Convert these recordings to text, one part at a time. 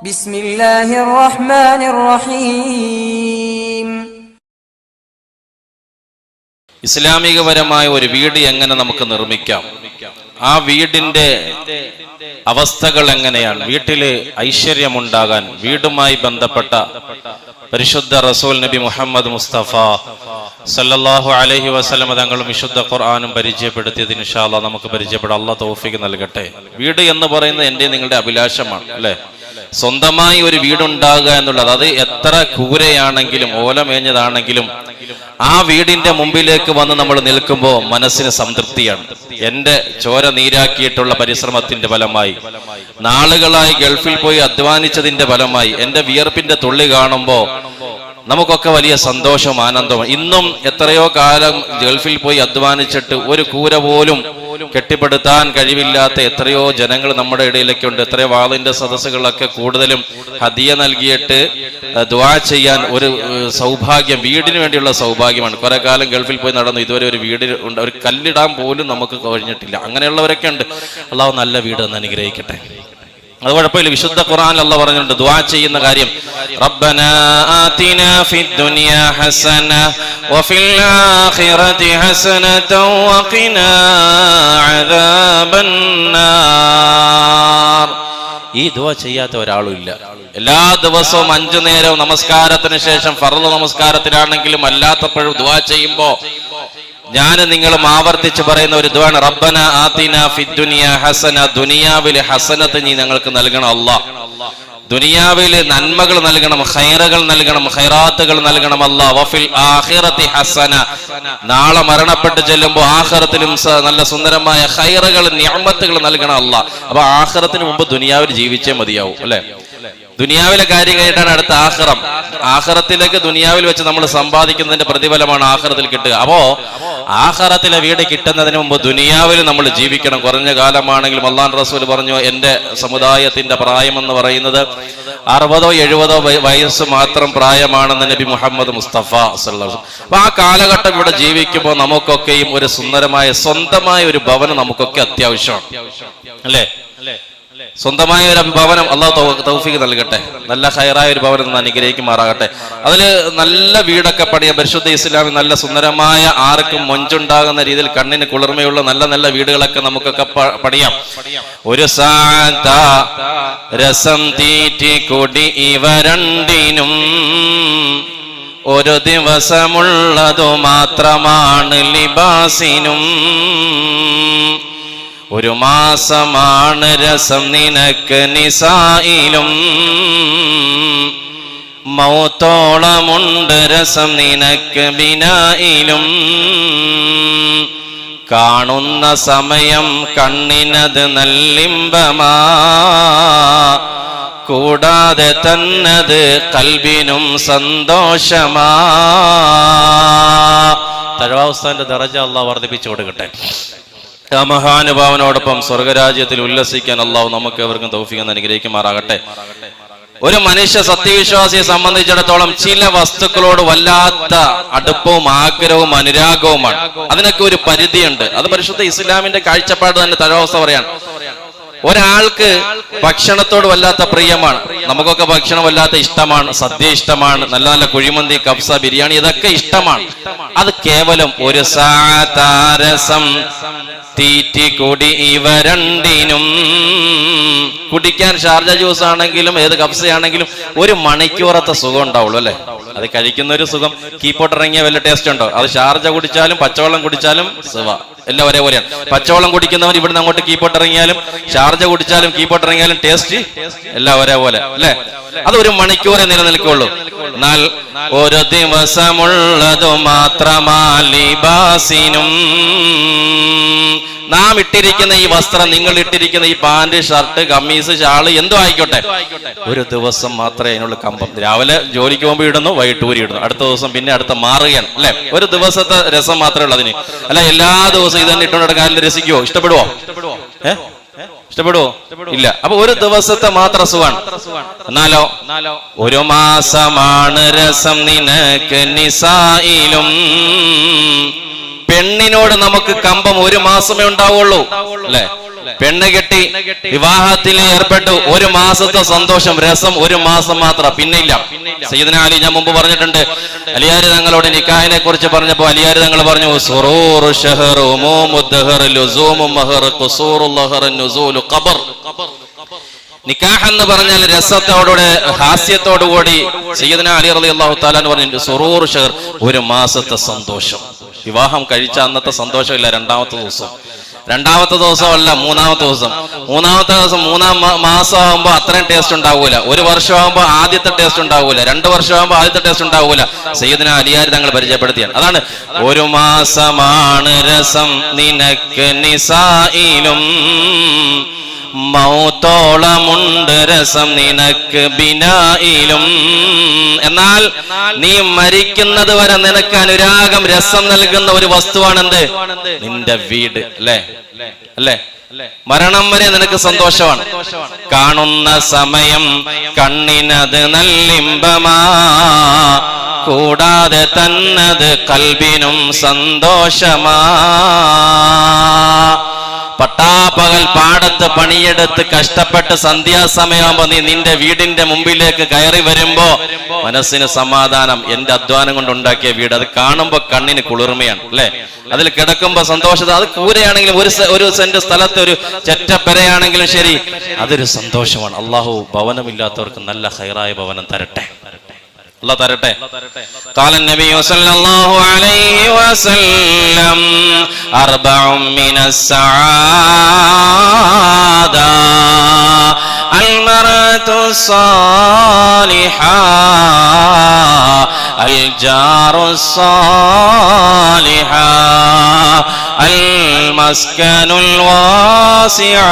ബിസ്മില്ലാഹിർ റഹ്മാനിർ റഹീം ഇസ്ലാമികപരമായ ഒരു വീട് എങ്ങനെ നമുക്ക് നിർമ്മിക്കാം? ആ വീടിന്റെ അവസ്ഥകൾ എങ്ങനെയാണ്? വീട്ടിൽ ഐശ്വര്യമുണ്ടാകാൻ വീടുമായി ബന്ധപ്പെട്ട പരിശുദ്ധ റസൂൽ നബി മുഹമ്മദ് മുസ്തഫ സല്ലാഹു അലഹി വസ്ലമ തങ്ങളും വിശുദ്ധ ഖുർആാനും പരിചയപ്പെടുത്തിയതിന് ഇൻഷാല്ല നമുക്ക് പരിചയപ്പെടാം. അള്ള തോഫിക്ക് നൽകട്ടെ. വീട് എന്ന് പറയുന്നത് എന്റെ നിങ്ങളുടെ അഭിലാഷമാണ് അല്ലേ? സ്വന്തമായി ഒരു വീടുണ്ടാകുക എന്നുള്ളത്. അത് എത്ര കൂരയാണെങ്കിലും ഓലമേഞ്ഞതാണെങ്കിലും ആ വീടിന്റെ മുമ്പിലേക്ക് വന്ന് നമ്മൾ നിൽക്കുമ്പോൾ മനസ്സിന് സംതൃപ്തിയാണ്. എന്റെ ചോര നീരാക്കിയിട്ടുള്ള പരിശ്രമത്തിന്റെ ഫലമായി നാളുകളായി ഗൾഫിൽ പോയി അധ്വാനിച്ചതിന്റെ ഫലമായി എന്റെ വിയർപ്പിന്റെ തുള്ളി കാണുമ്പോൾ നമുക്കൊക്കെ വലിയ സന്തോഷം ആനന്ദവും ഇന്നും എത്രയോ കാലം ഗൾഫിൽ പോയി അധ്വാനിച്ചിട്ട് ഒരു കൂര പോലും കെട്ടിപ്പടുത്താൻ കഴിവില്ലാത്ത എത്രയോ ജനങ്ങൾ നമ്മുടെ ഇടയിലൊക്കെ ഉണ്ട് എത്രയോ വാളിന്റെ സദസ്സുകളൊക്കെ കൂടുതലും ഹദിയ നൽകിയിട്ട് ദ്വാ ചെയ്യാൻ ഒരു സൗഭാഗ്യം വീടിന് വേണ്ടിയുള്ള സൗഭാഗ്യമാണ്. കുറെ കാലം ഗൾഫിൽ പോയി നടന്നു. ഇതുവരെ ഒരു വീട് ഉണ്ട് ഒരു കല്ലിടാൻ പോലും നമുക്ക് കഴിഞ്ഞിട്ടില്ല. അങ്ങനെയുള്ളവരൊക്കെ ഉണ്ട് അള്ളാഹു നല്ല വീട് എന്ന് അനുഗ്രഹിക്കട്ടെ. അത് കുഴപ്പമില്ല. വിശുദ്ധ ഖുർആൻ അല്ല പറഞ്ഞിട്ടുണ്ട്. ദുആ ചെയ്യുന്ന കാര്യം. ഹസന വഫിൽ ആഖിറതി വഖിനാ ഈ ദുആ ചെയ്യാത്ത ഒരാളും ഇല്ല. എല്ലാ ദിവസവും അഞ്ചു നേരവും നമസ്കാരത്തിന് ശേഷം ഫർദ് നമസ്കാരത്തിലാണെങ്കിലും അല്ലാത്തപ്പോഴും ദുആ ചെയ്യുമ്പോ ഞാൻ നിങ്ങളും ആവർത്തിച്ച് പറയുന്ന ഒരു ദ്വാണ് റബ്ബന ആതിന ഫിദ്ദുനിയ ഹസന ദുനിയാവിലെ ഹസനത്ത് നീ ഞങ്ങൾക്ക് നൽകണം അല്ല. ദുനിയാവിലെ നന്മകൾ നൽകണം ഹൈറകൾ നൽകണം ഹൈറാത്തുകൾ നൽകണം അല്ല. വഫിൽ ആഹിറത്തി ഹസന. നാളെ മരണപ്പെട്ട് ചെല്ലുമ്പോൾ ആഖിറത്തിലും നല്ല സുന്ദരമായ ഹൈറകൾ നിയമത്തുകൾ നൽകണം അല്ല. അപ്പൊ ആഖിറത്തിന് മുമ്പ് ദുനിയാവിൽ ജീവിച്ചേ മതിയാവും അല്ലെ? ദുനിയാവിലെ കാര്യം കഴിഞ്ഞിട്ടാണ് അടുത്ത ആഹ്റം. ആഹ്റത്തിലേക്ക് ദുനിയാവിൽ വെച്ച് നമ്മൾ സമ്പാദിക്കുന്നതിന്റെ പ്രതിഫലമാണ് ആഹ്റത്തിൽ കിട്ടുക. അപ്പോ ആഹ്റത്തിലെ വീട് കിട്ടുന്നതിന് മുമ്പ് ദുനിയാവിൽ നമ്മൾ ജീവിക്കണം. കുറഞ്ഞ കാലമാണെങ്കിലും അള്ളാൻ റസൂൽ പറഞ്ഞു എന്റെ സമുദായത്തിന്റെ പ്രായം എന്ന് പറയുന്നത് അറുപതോ എഴുപതോ വയ- വയസ്സ് മാത്രം പ്രായമാണെന്ന് നബി മുഹമ്മദ് മുസ്തഫ അപ്പൊ ആ കാലഘട്ടം ഇവിടെ ജീവിക്കുമ്പോൾ നമുക്കൊക്കെയും ഒരു സുന്ദരമായ സ്വന്തമായ ഒരു ഭവനം നമുക്കൊക്കെ അത്യാവശ്യമാണ്. അല്ലേ അല്ലേ? സ്വന്തമായ ഒരു ഭവനം അള്ളാഹു തൗഫീഖ് നൽകട്ടെ. നല്ല ഹയറായ ഒരു ഭവനം നിന്ന് അനുഗ്രഹിക്കുമാറാകട്ടെ. അതിൽ നല്ല വീടൊക്കെ പണിയ പരിശുദ്ധ ഇസ്ലാമിൽ നല്ല സുന്ദരമായ ആർക്കും മൊഞ്ചുണ്ടാകുന്ന രീതിയിൽ കണ്ണിന് കുളിർമയുള്ള നല്ല നല്ല വീടുകളൊക്കെ നമുക്കൊക്കെ പണിയാം. ഒരു രസം തീറ്റി കൊടി ഇവ രണ്ടിനും ഒരു ദിവസമുള്ളതു മാത്രമാണ് ലിബാസിനും. ഒരു മാസമാണ് രസം നിനക്ക് നിസായിലും. മൗത്തോളമുണ്ട് രസം നിനക്ക് ബിനായിലും. കാണുന്ന സമയം കണ്ണിനത് നല്ലിമ്പമാ. കൂടാതെ തന്നത് കൽബിനും സന്തോഷമാ. തഴവാസ്ഥാന്റെ ദറജ അള്ളാഹ് വർദ്ധിപ്പിച്ചു കൊടുക്കട്ടെ. ആ മഹാനുഭാവനോടൊപ്പം സ്വർഗരാജ്യത്തിൽ ഉല്ലസിക്കാൻ അള്ളാഹു നമുക്ക് എവർക്കും തൗഫിക്കുന്ന അനുഗ്രഹിക്കുമാറാകട്ടെ. ഒരു മനുഷ്യ സത്യവിശ്വാസിയെ സംബന്ധിച്ചിടത്തോളം ചില വസ്തുക്കളോട് വല്ലാത്ത അടുപ്പവും ആഗ്രഹവും അനുരാഗവുമാണ്. അതിനൊക്കെ ഒരു പരിധിയുണ്ട്. അത് പരിശുദ്ധ ഇസ്ലാമിന്റെ കാഴ്ചപ്പാട് തന്നെ തഴവസ്ഥ പറയാണ് ഒരാൾക്ക് ഭക്ഷണത്തോട് വല്ലാത്ത പ്രിയമാണ്. നമുക്കൊക്കെ ഭക്ഷണം വല്ലാത്ത ഇഷ്ടമാണ്. സദ്യ ഇഷ്ടമാണ്. നല്ല നല്ല കുഴിമന്തി കബ്സ ബിരിയാണി ഇതൊക്കെ ഇഷ്ടമാണ്. അത് കേവലം ഒരു സാതാരസം തീറ്റി കൊടി ഇവ രണ്ടിനും കുടിക്കാൻ ഷാർജ ജ്യൂസ് ആണെങ്കിലും ഏത് കബ്സയാണെങ്കിലും ഒരു മണിക്കൂറത്തെ സുഖം ഉണ്ടാവുള്ളൂ അല്ലെ? അത് കഴിക്കുന്ന ഒരു സുഖം. കീപ്പോട്ട് ഇറങ്ങിയ വല്ല ടേസ്റ്റ് ഉണ്ടോ? അത് ഷാർജ കുടിച്ചാലും പച്ചവെള്ളം കുടിച്ചാലും സുഖ. എല്ലാം ഒരേപോലെയാണ് പച്ചവെള്ളം കുടിക്കുന്നവൻ ഇവിടുന്ന് അങ്ങോട്ട് കീപ്പോട്ട് ഇറങ്ങിയാലും ഷാർജ കുടിച്ചാലും കീപ്പോട്ട് ഇറങ്ങിയാലും ടേസ്റ്റ് എല്ലാം ഒരേപോലെ അല്ലെ? അത് ഒരു മണിക്കൂറെ നിലനിൽക്കുള്ളൂ. എന്നാൽ ഒരു ദിവസമുള്ളതു മാത്രമാ ലിബാസിനും. നാം ഇട്ടിരിക്കുന്ന ഈ വസ്ത്രം നിങ്ങൾ ഇട്ടിരിക്കുന്ന ഈ പാന്റ് ഷർട്ട് കമ്മീസ് ഷാൾ എന്തോ ആയിക്കോട്ടെ. ഒരു ദിവസം മാത്രമേ അതിനുള്ള കമ്പം രാവിലെ ജോലിക്ക് പോകുമ്പോൾ ഇടുന്നു വൈകിട്ട് ഊരി ഇടുന്നു. അടുത്ത ദിവസം പിന്നെ അടുത്ത മാറുകയാണ് അല്ലെ? ഒരു ദിവസത്തെ രസം മാത്രമേ ഉള്ളൂ അതിന്. അല്ല എല്ലാ ദിവസവും ഇത് തന്നെ ഇട്ടുകൊണ്ട് കാലിൽ രസിക്കുവോ? ഇഷ്ടപ്പെടുവോ? ഏ? ഇഷ്ടപ്പെടുവോ? ഇല്ല. അപ്പൊ ഒരു ദിവസത്തെ മാത്രം സുഖമാണ്. എന്നാലോ? ഒരു മാസമാണ് രസം നിനക്ക് നിസായിലും. പെണ്ണിനോട് നമുക്ക് കമ്പം ഒരു മാസമേ ഉണ്ടാവുള്ളൂ. അല്ലെ? പെണ്ണ് കെട്ടി വിവാഹത്തിൽ ഏർപ്പെട്ടു. ഒരു മാസത്തെ സന്തോഷം രസം ഒരു മാസം മാത്രം. പിന്നെ ഇല്ല സയ്യിദ്ന അലി ഞാൻ മുമ്പ് പറഞ്ഞിട്ടുണ്ട്. അലിയാരി തങ്ങളോട് നിക്കാഹിനെ കുറിച്ച് പറഞ്ഞപ്പോ അലിയാരി തങ്ങൾ പറഞ്ഞു ഖബർ. നിക്കാഹ് എന്ന് പറഞ്ഞാൽ രസത്തോടുകൂടെ ഹാസ്യത്തോടുകൂടി സയ്യിദ്ന അലി റളിയല്ലാഹു അള്ളാഹു താലാന്ന് പറഞ്ഞു സുറൂർ ഷഹർ ഒരു മാസത്തെ സന്തോഷം. വിവാഹം കഴിച്ച അന്നത്തെ സന്തോഷമില്ല രണ്ടാമത്തെ ദിവസം. രണ്ടാമത്തെ ദിവസമല്ല മൂന്നാമത്തെ ദിവസം. മൂന്നാമത്തെ ദിവസം മൂന്നാം മാസമാകുമ്പോൾ അത്രയും ടേസ്റ്റ് ഉണ്ടാവൂല. ഒരു വർഷം ആകുമ്പോൾ ആദ്യത്തെ ടേസ്റ്റ് ഉണ്ടാവൂല. രണ്ട് വർഷം ആകുമ്പോൾ ആദ്യത്തെ ടേസ്റ്റ് ഉണ്ടാവൂല. സയ്യദിന അലിയാർ തങ്ങൾ പരിചയപ്പെടുത്തിയാണ്. അതാണ് ഒരു മാസമാണ് രസം നിനക്ക് നിസായിലും. മൗത്തോളമുണ്ട് രസം നിനക്ക് ബിനായിലും. എന്നാൽ നീ മരിക്കുന്നത് വരെ നിനക്ക് അനുരാഗം രസം നൽകുന്ന ഒരു വസ്തുവാണെന്ത്? നിന്റെ വീട് അല്ലേ? അല്ലേ? മരണം വരെ നിനക്ക് സന്തോഷമാണ്. കാണുന്ന സമയം കണ്ണിനത് നല്ലിമ്പമാ. കൂടാതെ തന്നത് കൽബിനും സന്തോഷമാ. പട്ടാപ്പകൽ പാടത്ത് പണിയെടുത്ത് കഷ്ടപ്പെട്ട് സന്ധ്യാസമയമാകുമ്പോ നീ നിന്റെ വീടിന്റെ മുമ്പിലേക്ക് കയറി വരുമ്പോ മനസ്സിന് സമാധാനം എന്റെ അധ്വാനം കൊണ്ട് ഉണ്ടാക്കിയ വീട്. അത് കാണുമ്പോ കണ്ണിന് കുളിർമയാണ് അല്ലെ? അതിൽ കിടക്കുമ്പോ സന്തോഷത അത് കൂരയാണെങ്കിലും ഒരു ഒരു സെന്റ് സ്ഥലത്ത് ഒരു ചെറ്റപ്പെരയാണെങ്കിലും ശരി അതൊരു സന്തോഷമാണ്. അള്ളാഹു ഭവനമില്ലാത്തവർക്ക് നല്ല ഹൈറായ ഭവനം തരട്ടെ. الله തരട്ടെ قال النبي صلى الله عليه وسلم أربع من السعادة المرأة الصالحة الجار الصالحة المسكن الواسع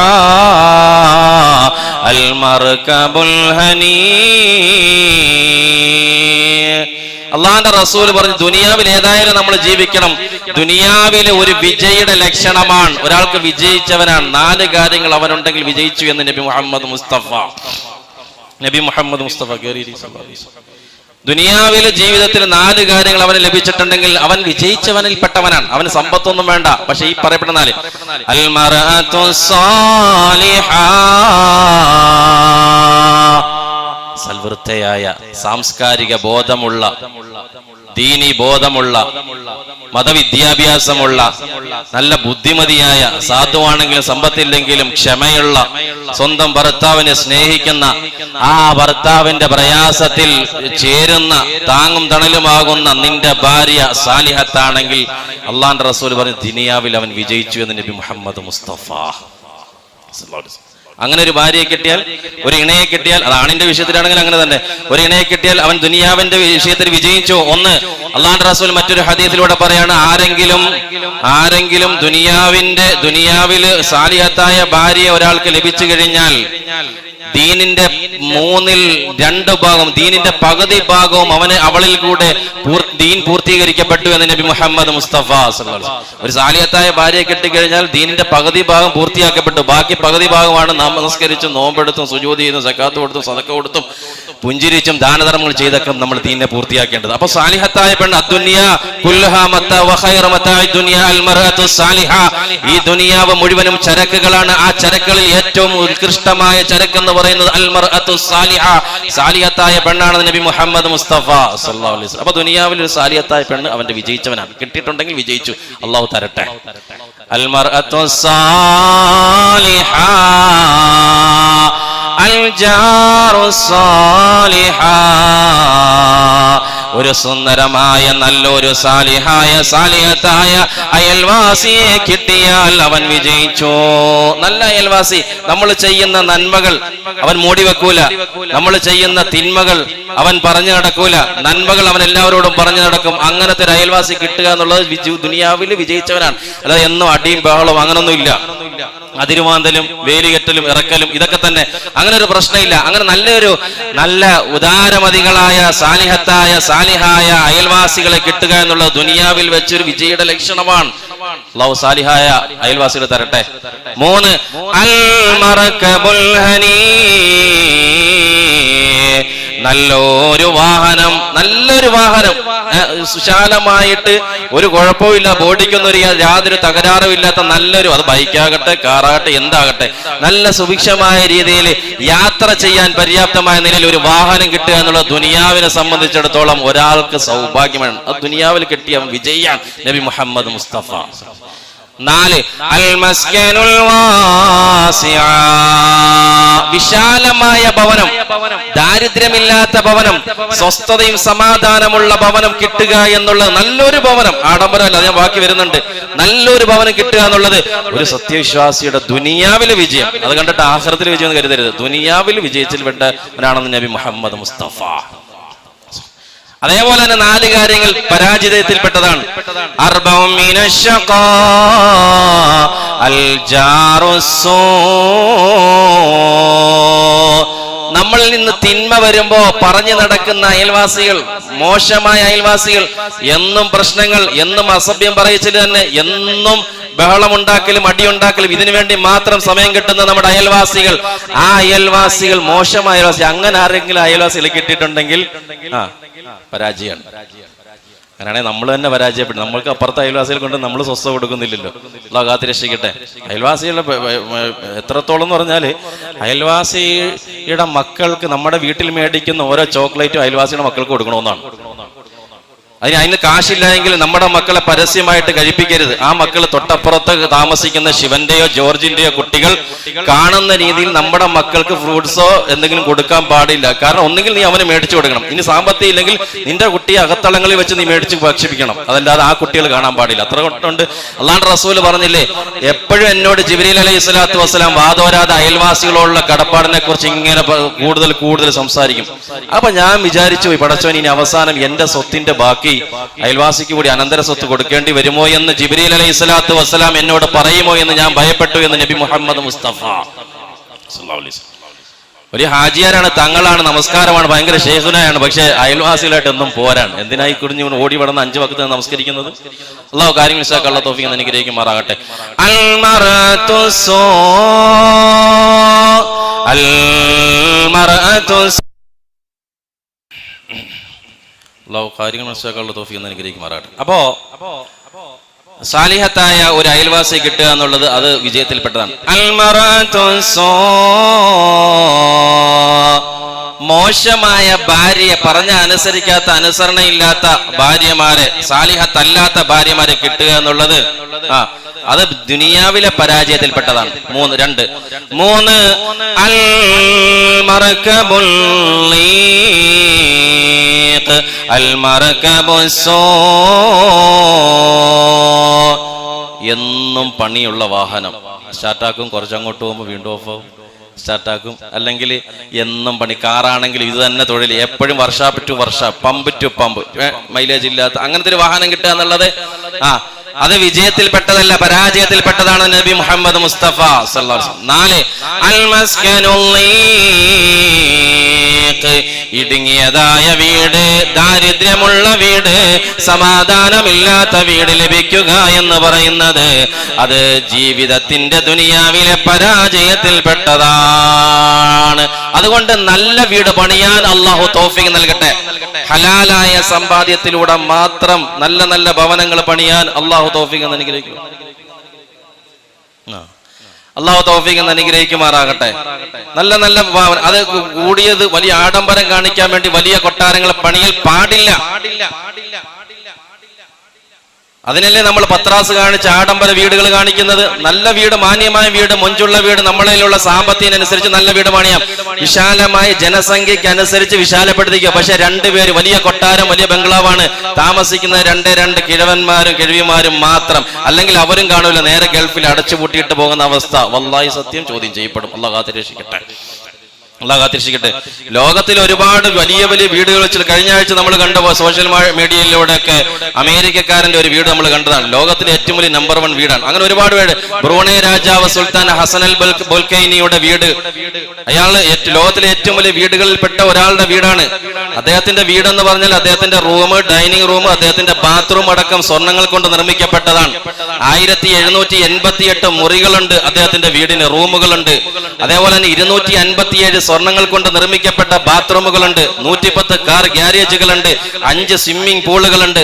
المركب الهني അള്ളാന്റെ റസൂൽ പറഞ്ഞു ദുനിയാവിൽ ഏതായാലും നമ്മൾ ജീവിക്കണം. ദുനിയാവിൽ ഒരു വിജയിയുടെ ലക്ഷണമാണ് ഒരാൾക്ക് വിജയിച്ചവനാണ്. നാല് കാര്യങ്ങൾ അവനുണ്ടെങ്കിൽ വിജയിച്ചു എന്ന് നബി മുഹമ്മദ് മുസ്തഫ. നബി മുഹമ്മദ് മുസ്തഫ കയറി ദുനിയാവിലെ ജീവിതത്തിൽ നാല് കാര്യങ്ങൾ അവന് ലഭിച്ചിട്ടുണ്ടെങ്കിൽ അവൻ വിജയിച്ചവനിൽ പെട്ടവനാണ് അവന് സമ്പത്തൊന്നും വേണ്ട. പക്ഷെ ഈ പറയപ്പെടുന്ന നാല്. അൽ മറഅതു സാലിഹാ. സൽവൃത്തയായ സാംസ്കാരിക ബോധമുള്ള ദീനി ബോധമുള്ള മതവിദ്യാഭ്യാസമുള്ള നല്ല ബുദ്ധിമതിയായ സാധുവാണെങ്കിലും സമ്പത്തില്ലെങ്കിലും ക്ഷമയുള്ള സ്വന്തം ഭർത്താവിനെ സ്നേഹിക്കുന്ന ആ ഭർത്താവിന്റെ പ്രയാസത്തിൽ ചേരുന്ന താങ്ങും തണലുമാകുന്ന നിന്റെ ഭാര്യ സാലിഹത്താണെങ്കിൽ അള്ളാന്റെ റസൂൽ പറഞ്ഞു ദിനിയാവിൽ അവൻ വിജയിച്ചു എന്ന് നബി മുഹമ്മദ് മുസ്തഫ. അങ്ങനെ ഒരു ഭാര്യയെ കിട്ടിയാൽ ഒരു ഇണയെ കിട്ടിയാൽ അത് ആണിന്റെ വിഷയത്തിലാണെങ്കിൽ അങ്ങനെ തന്നെ. ഒരു ഇണയെ കിട്ടിയാൽ അവൻ ദുനിയാവിന്റെ വിഷയത്തിൽ വിജയിച്ചു. ഒന്ന് അള്ളാഹ് റസൂൽ മറ്റൊരു ഹദീസിലൂടെ പറയാണ് ആരെങ്കിലും ആരെങ്കിലും ദുനിയാവിന്റെ ദുനിയാവിൽ സാലിഹത്തായ ഭാര്യയെ ഒരാൾക്ക് ലഭിച്ചു കഴിഞ്ഞാൽ ദീനിന്റെ മൂന്നിൽ രണ്ട് ഭാഗം ദീനിന്റെ പകുതി ഭാഗവും അവന് അവളിൽ കൂടെ ദീൻ പൂർത്തീകരിക്കപ്പെട്ടു എന്ന് നബി മുഹമ്മദ് മുസ്തഫ ഒരു സാലിയത്തായ ഭാര്യയെ കിട്ടിക്കഴിഞ്ഞാൽ ദീനിന്റെ പകുതി ഭാഗം പൂർത്തിയാക്കപ്പെട്ടു. ബാക്കി പകുതി ഭാഗമാണ് നാം നമസ്കരിച്ചും നോമ്പെടുത്തും സുജോതി ചെയ്തും സക്കാത്ത് കൊടുത്തും സതക്ക കൊടുത്തും. പുഞ്ചിരിച്ചും ദാനധർമ്മങ്ങൾ ചെയ്തൊക്കെ നമ്മൾ തീന്നെ പൂർത്തിയാക്കേണ്ടത്. അപ്പൊ സാലിഹത്തായ പെണ് ഈ ദുനിയാവ് മുഴുവനും ചരക്കുകളാണ്. ആ ചരക്കുകളിൽ ഏറ്റവും ഉത്കൃഷ്ടമായ ചരക്ക് എന്ന് പറയുന്നത് സാലിഹ. സാലിഹത്തായ പെണ്ണാണ് നബി മുഹമ്മദ് മുസ്തഫ സല്ലല്ലാഹു അലൈഹി അപ്പൊ ദുനിയാവിൽ ഒരു സാലിഹത്തായ പെണ്ണ് അവന്റെ വിജയിച്ചവനാണ്. കിട്ടിയിട്ടുണ്ടെങ്കിൽ വിജയിച്ചു. അള്ളാഹു തരട്ടെ. അൽ മർഅത്തു സാലിഹ. الجار الصالحا. ഒരു സുന്ദരമായ നല്ലൊരു സാലിഹായ സാലിഹത്തായ അയൽവാസിയെ കിട്ടിയാൽ അവൻ വിജയിച്ചു? നല്ല അയൽവാസി നമ്മൾ ചെയ്യുന്ന നന്മകൾ അവൻ മൂടി വെക്കൂല. നമ്മൾ ചെയ്യുന്ന തിന്മകൾ അവൻ പറഞ്ഞു നടക്കൂല. നന്മകൾ അവൻ എല്ലാവരോടും പറഞ്ഞു നടക്കും. അങ്ങനത്തെ ഒരു അയൽവാസി കിട്ടുക എന്നുള്ളത് ദുനിയാവിൽ വിജയിച്ചവനാണ്. അല്ലാതെ എന്നും അടിയും ബഹളവും അങ്ങനൊന്നും ഇല്ല. വേലികെട്ടലും ഇറക്കലും ഇതൊക്കെ തന്നെ. അങ്ങനെ ഒരു പ്രശ്നമില്ല. അങ്ങനെ നല്ലൊരു നല്ല ഉദാരമതികളായ സാലിഹത്തായ സാലിഹായ അയൽവാസികളെ കിട്ടുക എന്നുള്ളത് ദുനിയാവിൽ വെച്ചൊരു വിജയുടെ ലക്ഷണമാണ്. സാലിഹായ അയൽവാസികൾ തരട്ടെ. മൂന്ന് നല്ലൊരു വാഹനം നല്ലൊരു വാഹനം. സുശാലമായിട്ട് ഒരു കുഴപ്പമില്ല ബോഡിക്കൊന്നും ഒരു യാതൊരു തകരാറും ഇല്ലാത്ത നല്ലൊരു അത് ബൈക്കാകട്ടെ കാറാകട്ടെ എന്താകട്ടെ. നല്ല സുഭിക്ഷമായ രീതിയിൽ യാത്ര ചെയ്യാൻ പര്യാപ്തമായ നിലയിൽ ഒരു വാഹനം കിട്ടുക എന്നുള്ള ദുനിയാവിനെ സംബന്ധിച്ചിടത്തോളം ഒരാൾക്ക് സൗഭാഗ്യമാണ്. ആ ദുനിയാവിൽ കിട്ടിയ വിജയ നബി മുഹമ്മദ് മുസ്തഫ. നാല്. അൽ മസ്കനുൽ വാസിഅ. വിശാലമായ ഭവനം. ദാരിദ്ര്യമില്ലാത്ത ഭവനം. സ്വസ്ഥതയും സമാധാനമുള്ള ഭവനം കിട്ടുക എന്നുള്ള നല്ലൊരു ഭവനം. ആഡംബരമല്ല ഞാൻ ബാക്കി വരുന്നുണ്ട്. നല്ലൊരു ഭവനം കിട്ടുക എന്നുള്ളത് ഒരു സത്യവിശ്വാസിയുടെ ദുനിയാവിലെ വിജയം. അത് കണ്ടിട്ട് ആഹ്റത്തിൽ വിജയം എന്ന് കരുതരുത്. ദുനിയാവിൽ വിജയിച്ചിൽ പെട്ടവനാണെന്ന് നബി മുഹമ്മദ് മുസ്തഫ. അതേപോലെ തന്നെ നാല് കാര്യങ്ങൾ പരാജയത്തിൽപ്പെട്ടതാണ്. നമ്മളിൽ നിന്ന് തിന്മ വരുമ്പോ പറഞ്ഞു നടക്കുന്ന അയൽവാസികൾ മോശമായ അയൽവാസികൾ എന്നും പ്രശ്നങ്ങൾ എന്നും അസഭ്യം പറയിച്ചിട്ട് തന്നെ എന്നും ബഹളമുണ്ടാക്കലും അടിയുണ്ടാക്കലും ഇതിനു വേണ്ടി മാത്രം സമയം കിട്ടുന്ന നമ്മുടെ അയൽവാസികൾ. ആ അയൽവാസികൾ മോശമായ അയൽവാസി അങ്ങനെ ആരെങ്കിലും അയൽവാസികൾ കിട്ടിയിട്ടുണ്ടെങ്കിൽ ആ പരാജയമാണ്. അങ്ങനെയാണെങ്കിൽ നമ്മൾ തന്നെ പരാജയപ്പെടും നമ്മൾക്ക് അപ്പുറത്തെ അയൽവാസികൾ കൊണ്ട് നമ്മൾ സ്വസ്ഥ കൊടുക്കുന്നില്ലല്ലോ. അല്ലോ കാത്തി രക്ഷിക്കട്ടെ അയൽവാസികളുടെ എത്രത്തോളം എന്ന് പറഞ്ഞാൽ അയൽവാസിയുടെ മക്കൾക്ക് നമ്മുടെ വീട്ടിൽ മേടിക്കുന്ന ഓരോ ചോക്ലേറ്റും അയൽവാസിയുടെ മക്കൾക്ക് കൊടുക്കണമെന്നാണ്. അതിന് അതിന് കാശില്ലായെങ്കിൽ നമ്മുടെ മക്കളെ പരസ്യമായിട്ട് കഴിപ്പിക്കരുത്. ആ മക്കൾ തൊട്ടപ്പുറത്ത് താമസിക്കുന്ന ശിവന്റെയോ ജോർജിന്റെയോ കുട്ടികൾ കാണുന്ന രീതിയിൽ നമ്മുടെ മക്കൾക്ക് ഫ്രൂട്ട്സോ എന്തെങ്കിലും കൊടുക്കാൻ പാടില്ല. കാരണം ഒന്നുകിൽ നീ അവന് മേടിച്ചു കൊടുക്കണം. ഇനി സാമ്പത്തികം ഇല്ലെങ്കിൽ നിന്റെ കുട്ടിയെ അകത്തളങ്ങളിൽ വെച്ച് നീ മേടിച്ച് ഭക്ഷിപ്പിക്കണം. അതല്ലാതെ ആ കുട്ടികൾ കാണാൻ പാടില്ല. അത്ര കൊണ്ട് അള്ളാണ്ട് റസൂൽ പറഞ്ഞില്ലേ എപ്പോഴും എന്നോട് ജിബ്രീൽ അലൈഹി സ്വലാത്തു വസ്സലാം വാദോരാതെ അയൽവാസികളോടുള്ള കടപ്പാടിനെ കുറിച്ച് ഇങ്ങനെ കൂടുതൽ കൂടുതൽ സംസാരിക്കും. അപ്പൊ ഞാൻ വിചാരിച്ചു പടച്ചോൻ ഇനി അവസാനം എന്റെ സ്വത്തിന്റെ ബാക്കി അയൽവാസിക്ക് കൂടി അനന്തര സ്വത്ത് കൊടുക്കേണ്ടി വരുമോ എന്ന് ജിബ്രീൽ അലൈഹി സ്വലാത്തു വസ്സലാം എന്നോട് പറയുമോ എന്ന് ഞാൻ ഭയപ്പെട്ടു എന്ന് നബി മുഹമ്മദ് മുസ്തഫ. ഒരു ഹാജിയാരാണ് തങ്ങളാണ് നമസ്കാരമാണ് ഭയങ്കര ശേഖുനായാണ് പക്ഷെ അയൽവാസികളായിട്ട് ഒന്നും പോരാണ്. എന്തിനായി കുറിഞ്ഞു ഓടി വടന്ന് അഞ്ചു വക്കത്ത് നമസ്കരിക്കുന്നത്? അള്ളാഹു കാര്യങ്ങൾ വിശാക്കുള്ള തോഫിക്ക് എന്ന് അനുഗ്രഹിക്കുമാറാകട്ടെ അൽ മാറാകട്ടെ സോ അൽ മറത്തു സോ അള്ളാഹു കാര്യങ്ങൾ മനസ്സിലാക്കാനുള്ള തോഫി എന്ന് അനുഗ്രഹിക്കുമാറാകട്ടെ അപ്പോ സാലിഹത്തായ ഒരു അയൽവാസി കിട്ടുക എന്നുള്ളത് അത് വിജയത്തിൽപ്പെട്ടതാണ്. മോശമായ ഭാര്യയെ പറഞ്ഞ അനുസരിക്കാത്ത അനുസരണയില്ലാത്ത ഭാര്യമാരെ സാലിഹത്തല്ലാത്ത ഭാര്യമാരെ കിട്ടുക എന്നുള്ളത് ആ അത് ദുനിയാവിലെ പരാജയത്തിൽപ്പെട്ടതാണ്. മൂന്ന് രണ്ട്. മൂന്ന് അൽ മറക്കബുൽ ലീഖ്, അൽ മറക്കബുസ്സൂ. എന്നും പണിയുള്ള വാഹനം. സ്റ്റാർട്ടാക്കും കുറച്ചങ്ങോട്ട് പോകുമ്പോൾ വീണ്ടും ഓഫ് ആവും. സ്റ്റാർട്ടാക്കും. അല്ലെങ്കിൽ എന്നും പണി കാറാണെങ്കിലും ഇത് തന്നെ തൊഴിൽ. എപ്പോഴും വർഷാപ്പ് ടു വർഷ പമ്പ്. ടു പമ്പ് മൈലേജ് ഇല്ലാത്ത അങ്ങനത്തെ ഒരു വാഹനം കിട്ടുക എന്നുള്ളത് ആ അത് വിജയത്തിൽപ്പെട്ടതല്ല പരാജയത്തിൽപ്പെട്ടതാണ് നബി മുഹമ്മദ് മുസ്തഫ നാല് ഇടുങ്ങിയതായ വീട് ദാരിദ്ര്യമുള്ള വീട് സമാധാനമില്ലാത്ത വീട് ലഭിക്കുക എന്ന് പറയുന്നത് അത് ജീവിതത്തിന്റെ ദുനിയാവിലെ പരാജയത്തിൽപ്പെട്ടതാണ്. അതുകൊണ്ട് നല്ല വീട് പണിയാൻ അള്ളാഹു തോഫിക്ക് നൽകട്ടെ. ഹലാലായ സമ്പാദ്യത്തിലൂടെ മാത്രം നല്ല നല്ല ഭവനങ്ങൾ പണിയാൻ അള്ളാഹു തോഫിക്ക് എന്ന് അനുഗ്രഹിക്കും അള്ളാഹു തൗഫീഖ് എന്ന് അനുഗ്രഹിക്കുമാറാകട്ടെ. നല്ല നല്ല അത് കൂടിയത് വലിയ ആഡംബരം കാണിക്കാൻ വേണ്ടി വലിയ കൊട്ടാരങ്ങൾ പണിയിൽ പാടില്ല. അതിനല്ലേ നമ്മൾ പത്രാസ് കാണിച്ച് ആഡംബര വീടുകൾ കാണിക്കുന്നത്? നല്ല വീട് മാന്യമായ വീട് മൊഞ്ചുള്ള വീട് നമ്മളിലുള്ള സാമ്പത്തികനുസരിച്ച് നല്ല വീട് പണിയാം. വിശാലമായ ജനസംഖ്യയ്ക്ക് അനുസരിച്ച് വിശാലപ്പെടുത്തിക്കുക പക്ഷെ രണ്ടുപേര് വലിയ കൊട്ടാരം വലിയ ബംഗ്ലാവാണ്. താമസിക്കുന്ന രണ്ട് രണ്ട് കിഴവന്മാരും കിഴവിമാരും മാത്രം. അല്ലെങ്കിൽ അവരും കാണൂല നേരെ ഗൾഫിൽ അടച്ചുപൂട്ടിയിട്ട് പോകുന്ന അവസ്ഥ. വല്ലായി സത്യം ചോദ്യം ചെയ്യപ്പെടും. അല്ല കാത്തിരക്ഷിക്കട്ടെ. അള്ളാഹ് കാത്തിരക്ഷിക്കട്ടെ ലോകത്തിൽ ഒരുപാട് വലിയ വലിയ വീടുകൾ വെച്ച് കഴിഞ്ഞ ആഴ്ച നമ്മൾ കണ്ട സോഷ്യൽ മീഡിയയിലൂടെ ഒക്കെ അമേരിക്കക്കാരന്റെ ഒരു വീട് നമ്മൾ കണ്ടതാണ്. ലോകത്തിലെ ഏറ്റവും വലിയ നമ്പർ വൺ വീടാണ്. അങ്ങനെ ഒരുപാട് വീട് ബ്രൂണെ രാജാവ് സുൽത്താൻ ഹസൻ അൽ ബുൽക്കൈനിയുടെ വീട്. അയാൾ ലോകത്തിലെ ഏറ്റവും വലിയ വീടുകളിൽപ്പെട്ട ഒരാളുടെ വീടാണ്. അദ്ദേഹത്തിന്റെ വീടെന്ന് പറഞ്ഞാൽ അദ്ദേഹത്തിന്റെ റൂം ഡൈനിങ് റൂം അദ്ദേഹത്തിന്റെ ബാത്റൂം അടക്കം സ്വർണങ്ങൾ കൊണ്ട് നിർമ്മിക്കപ്പെട്ടതാണ്. ആയിരത്തി എഴുന്നൂറ്റി എൺപത്തി എട്ട് മുറികളുണ്ട് അദ്ദേഹത്തിന്റെ വീടിന്. റൂമുകളുണ്ട്. അതേപോലെ തന്നെ ഇരുന്നൂറ്റി അൻപത്തിയേഴ് സ്വർണങ്ങൾ കൊണ്ട് നിർമ്മിക്കപ്പെട്ട ബാത്റൂമുകളുണ്ട്. നൂറ്റിപ്പത്ത് കാർ ഗ്യാരേജുകളുണ്ട്. അഞ്ച് സ്വിമ്മിംഗ് പൂളുകളുണ്ട്.